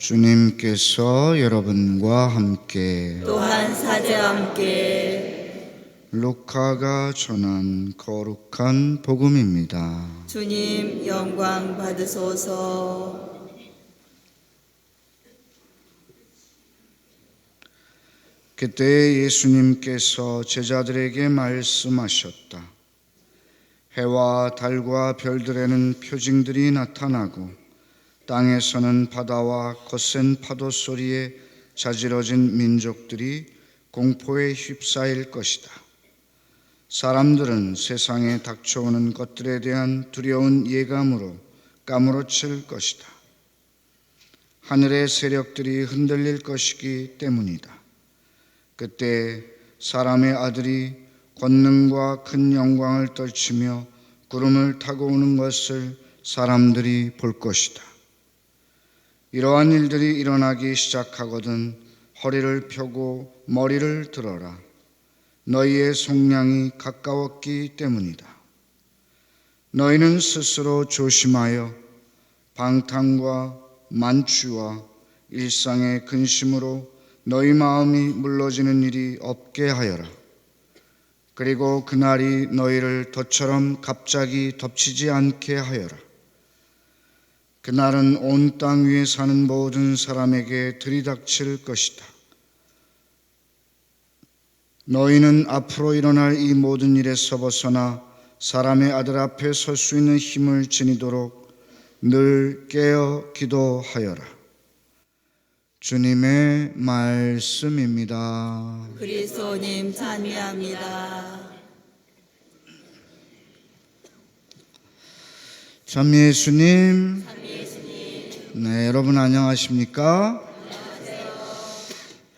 주님께서 여러분과 함께 또한 사제와 함께 루카가 전한 거룩한 복음입니다. 주님 영광 받으소서. 그때 예수님께서 제자들에게 말씀하셨다. 해와 달과 별들에는 표징들이 나타나고 땅에서는 바다와 거센 파도 소리에 자지러진 민족들이 공포에 휩싸일 것이다. 사람들은 세상에 닥쳐오는 것들에 대한 두려운 예감으로 까무러칠 것이다. 하늘의 세력들이 흔들릴 것이기 때문이다. 그때 사람의 아들이 권능과 큰 영광을 떨치며 구름을 타고 오는 것을 사람들이 볼 것이다. 이러한 일들이 일어나기 시작하거든 허리를 펴고 머리를 들어라. 너희의 속량이 가까웠기 때문이다. 너희는 스스로 조심하여 방탕과 만취와 일상의 근심으로 너희 마음이 물러지는 일이 없게 하여라. 그리고 그날이 너희를 덫처럼 갑자기 덮치지 않게 하여라. 그날은 온 땅 위에 사는 모든 사람에게 들이닥칠 것이다. 너희는 앞으로 일어날 이 모든 일에서 벗어나 사람의 아들 앞에 설 수 있는 힘을 지니도록 늘 깨어 기도하여라. 주님의 말씀입니다. 그리스도님 찬미합니다. 참 예수님. 네, 여러분 안녕하십니까?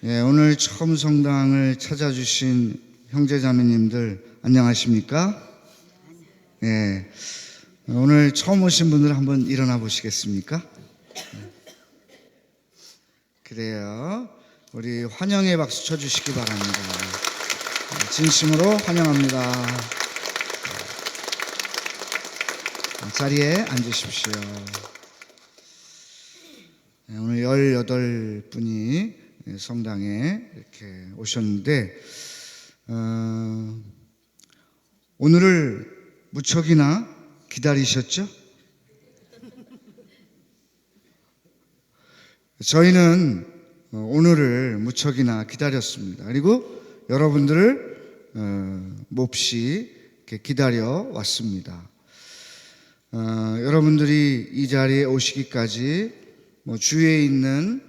예, 오늘 처음 성당을 찾아주신 형제자매님들 안녕하십니까? 예, 오늘 처음 오신 분들 한번 일어나 보시겠습니까? 그래요. 우리 환영의 박수 쳐주시기 바랍니다. 진심으로 환영합니다. 자리에 앉으십시오. 네, 오늘 18분이 성당에 이렇게 오셨는데, 어, 오늘을 무척이나 기다리셨죠? 저희는 어, 오늘을 무척이나 기다렸습니다. 그리고 여러분들을 어, 몹시 기다려 왔습니다. 어, 여러분들이 이 자리에 오시기까지 뭐 주위에 있는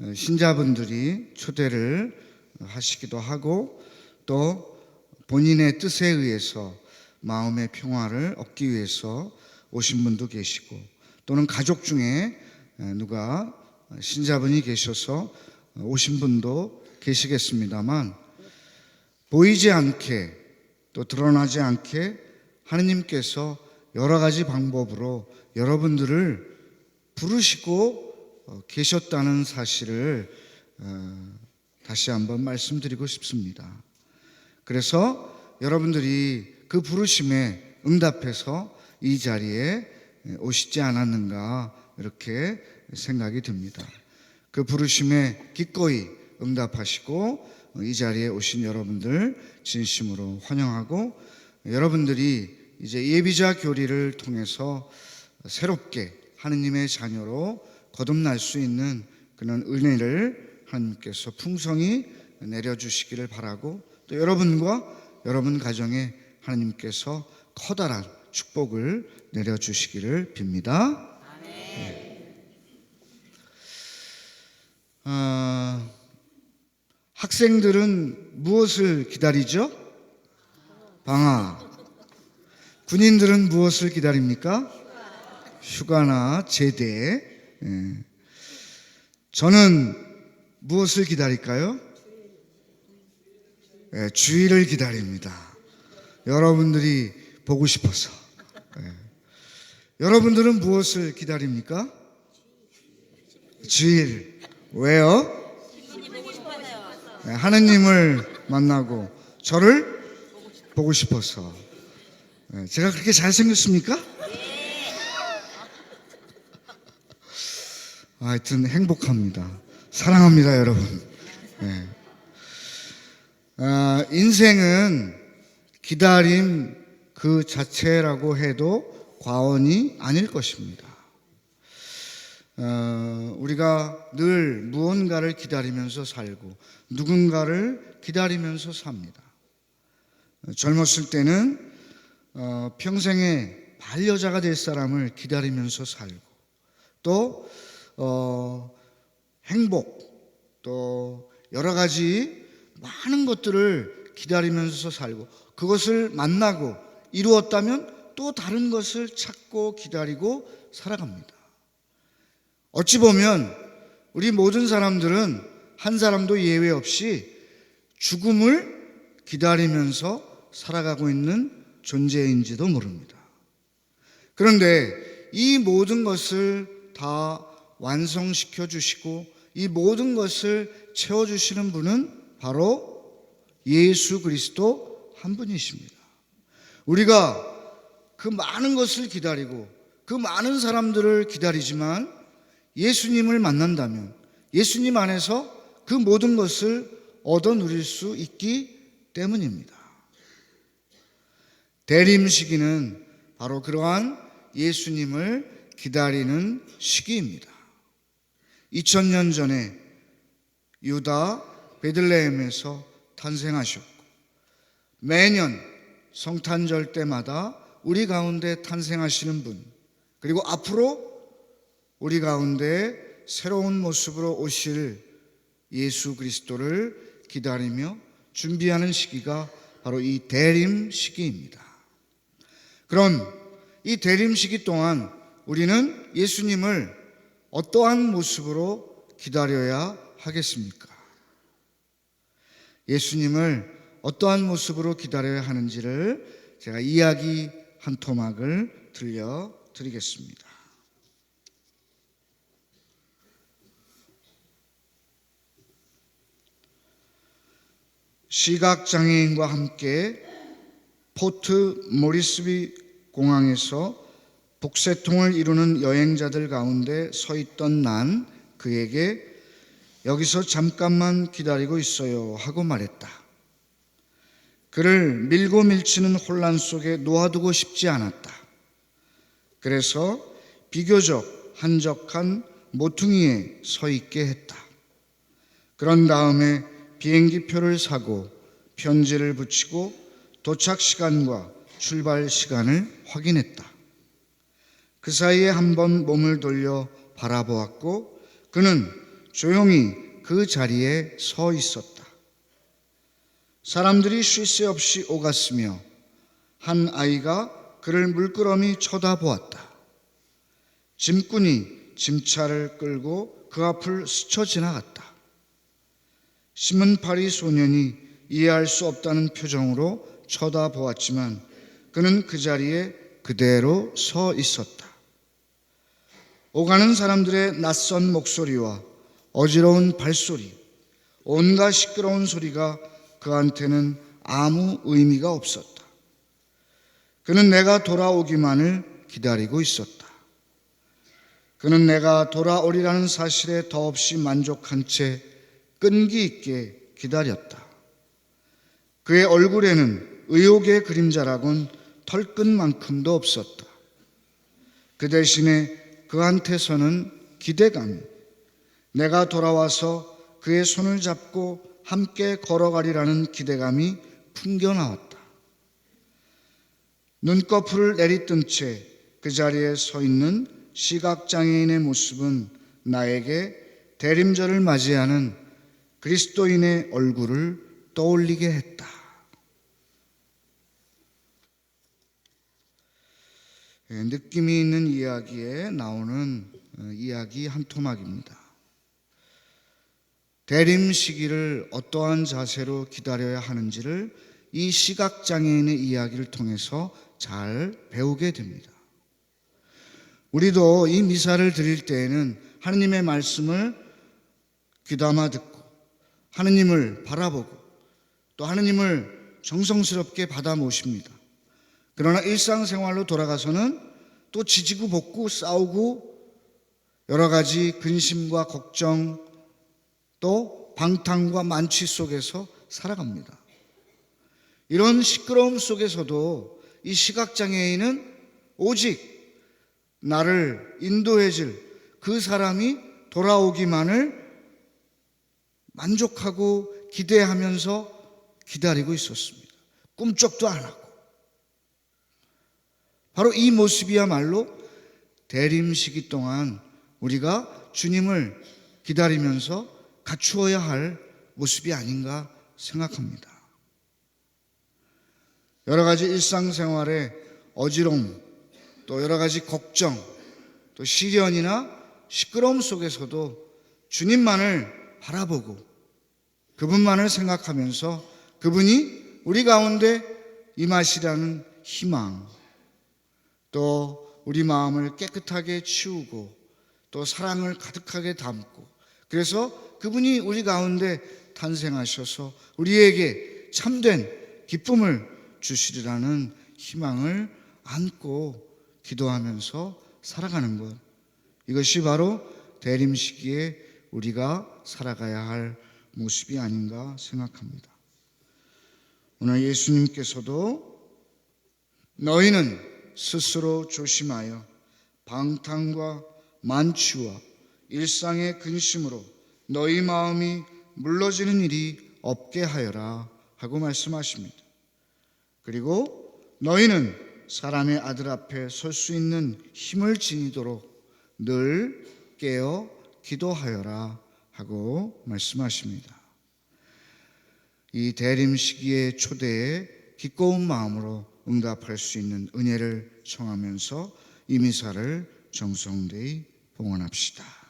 어, 신자분들이 초대를 하시기도 하고 또 본인의 뜻에 의해서 마음의 평화를 얻기 위해서 오신 분도 계시고 또는 가족 중에 누가 신자분이 계셔서 오신 분도 계시겠습니다만 보이지 않게 또 드러나지 않게 하느님께서 여러 가지 방법으로 여러분들을 부르시고 어, 계셨다는 사실을 어, 다시 한번 말씀드리고 싶습니다. 그래서 여러분들이 그 부르심에 응답해서 이 자리에 오시지 않았는가 이렇게 생각이 듭니다. 그 부르심에 기꺼이 응답하시고 이 자리에 오신 여러분들 진심으로 환영하고 여러분들이 이제 예비자 교리를 통해서 새롭게 하느님의 자녀로 거듭날 수 있는 그런 은혜를 하나님께서 풍성히 내려주시기를 바라고 또 여러분과 여러분 가정에 하나님께서 커다란 축복을 내려주시기를 빕니다. 어, 학생들은 무엇을 기다리죠? 방학. 군인들은 무엇을 기다립니까? 휴가나 제대. 예. 저는 무엇을 기다릴까요? 예, 주일을 기다립니다. 여러분들이 보고 싶어서. 예. 여러분들은 무엇을 기다립니까? 주일. 왜요? 네, 하느님을 만나고 저를 보고 싶어서. 네, 제가 그렇게 잘생겼습니까? 하여튼 행복합니다. 사랑합니다, 여러분. 네. 아, 인생은 기다림 그 자체라고 해도 과언이 아닐 것입니다. 어, 우리가 늘 무언가를 기다리면서 살고 누군가를 기다리면서 삽니다. 어, 젊었을 때는 어, 평생에 반려자가 될 사람을 기다리면서 살고 또 어, 행복 또 여러 가지 많은 것들을 기다리면서 살고 그것을 만나고 이루었다면 또 다른 것을 찾고 기다리고 살아갑니다. 어찌 보면 우리 모든 사람들은 한 사람도 예외 없이 죽음을 기다리면서 살아가고 있는 존재인지도 모릅니다. 그런데 이 모든 것을 다 완성시켜 주시고 이 모든 것을 채워 주시는 분은 바로 예수 그리스도 한 분이십니다. 우리가 그 많은 것을 기다리고 그 많은 사람들을 기다리지만 예수님을 만난다면 예수님 안에서 그 모든 것을 얻어 누릴 수 있기 때문입니다. 대림 시기는 바로 그러한 예수님을 기다리는 시기입니다. 2000년 전에 유다 베들레헴에서 탄생하셨고 매년 성탄절 때마다 우리 가운데 탄생하시는 분 그리고 앞으로 우리 가운데 새로운 모습으로 오실 예수 그리스도를 기다리며 준비하는 시기가 바로 이 대림 시기입니다. 그럼 이 대림 시기 동안 우리는 예수님을 어떠한 모습으로 기다려야 하겠습니까? 예수님을 어떠한 모습으로 기다려야 하는지를 제가 이야기 한 토막을 들려 드리겠습니다. 시각장애인과 함께 포트 모리스비 공항에서 북새통을 이루는 여행자들 가운데 서 있던 난 그에게 여기서 잠깐만 기다리고 있어요 하고 말했다. 그를 밀고 밀치는 혼란 속에 놓아두고 싶지 않았다. 그래서 비교적 한적한 모퉁이에 서 있게 했다. 그런 다음에 비행기표를 사고 편지를 붙이고 도착 시간과 출발 시간을 확인했다. 그 사이에 한 번 몸을 돌려 바라보았고 그는 조용히 그 자리에 서 있었다. 사람들이 쉴 새 없이 오갔으며 한 아이가 그를 물끄러미 쳐다보았다. 짐꾼이 짐차를 끌고 그 앞을 스쳐 지나갔다. 신문파리 소년이 이해할 수 없다는 표정으로 쳐다보았지만 그는 그 자리에 그대로 서 있었다. 오가는 사람들의 낯선 목소리와 어지러운 발소리, 온갖 시끄러운 소리가 그한테는 아무 의미가 없었다. 그는 내가 돌아오기만을 기다리고 있었다. 그는 내가 돌아오리라는 사실에 더없이 만족한 채 끈기 있게 기다렸다. 그의 얼굴에는 의욕의 그림자라곤 털끝만큼도 없었다. 그 대신에 그한테서는 기대감이 내가 돌아와서 그의 손을 잡고 함께 걸어가리라는 기대감이 풍겨나왔다. 눈꺼풀을 내리뜬 채 그 자리에 서 있는 시각장애인의 모습은 나에게 대림절을 맞이하는 그리스도인의 얼굴을 떠올리게 했다. 느낌이 있는 이야기에 나오는 어, 이야기 한 토막입니다. 대림 시기를 어떠한 자세로 기다려야 하는지를 이 시각장애인의 이야기를 통해서 잘 배우게 됩니다. 우리도 이 미사를 드릴 때에는 하느님의 말씀을 귀담아 듣고 하느님을 바라보고 또 하느님을 정성스럽게 받아 모십니다. 그러나 일상생활로 돌아가서는 또 지지고 볶고 싸우고 여러 가지 근심과 걱정 또 방탕과 만취 속에서 살아갑니다. 이런 시끄러움 속에서도 이 시각장애인은 오직 나를 인도해 줄 그 사람이 돌아오기만을 만족하고 기대하면서 기다리고 있었습니다. 꿈쩍도 안 하고. 바로 이 모습이야말로 대림 시기 동안 우리가 주님을 기다리면서 갖추어야 할 모습이 아닌가 생각합니다. 여러 가지 일상생활의 어지러움, 또 여러 가지 걱정, 또 시련이나 시끄러움 속에서도 주님만을 바라보고 그분만을 생각하면서 그분이 우리 가운데 임하시라는 희망, 또 우리 마음을 깨끗하게 치우고 또 사랑을 가득하게 담고 그래서 그분이 우리 가운데 탄생하셔서 우리에게 참된 기쁨을 주시리라는 희망을 안고 기도하면서 살아가는 것. 이것이 바로 대림 시기에 우리가 살아가야 할 모습이 아닌가 생각합니다. 오늘 예수님께서도 너희는 스스로 조심하여 방탕과 만취와 일상의 근심으로 너희 마음이 물러지는 일이 없게 하여라 하고 말씀하십니다. 그리고 너희는 사람의 아들 앞에 설 수 있는 힘을 지니도록 늘 깨어 기도하여라 하고 말씀하십니다. 이 대림 시기의 초대에 기꺼운 마음으로 응답할 수 있는 은혜를 청하면서 이 미사를 정성되이 봉헌합시다.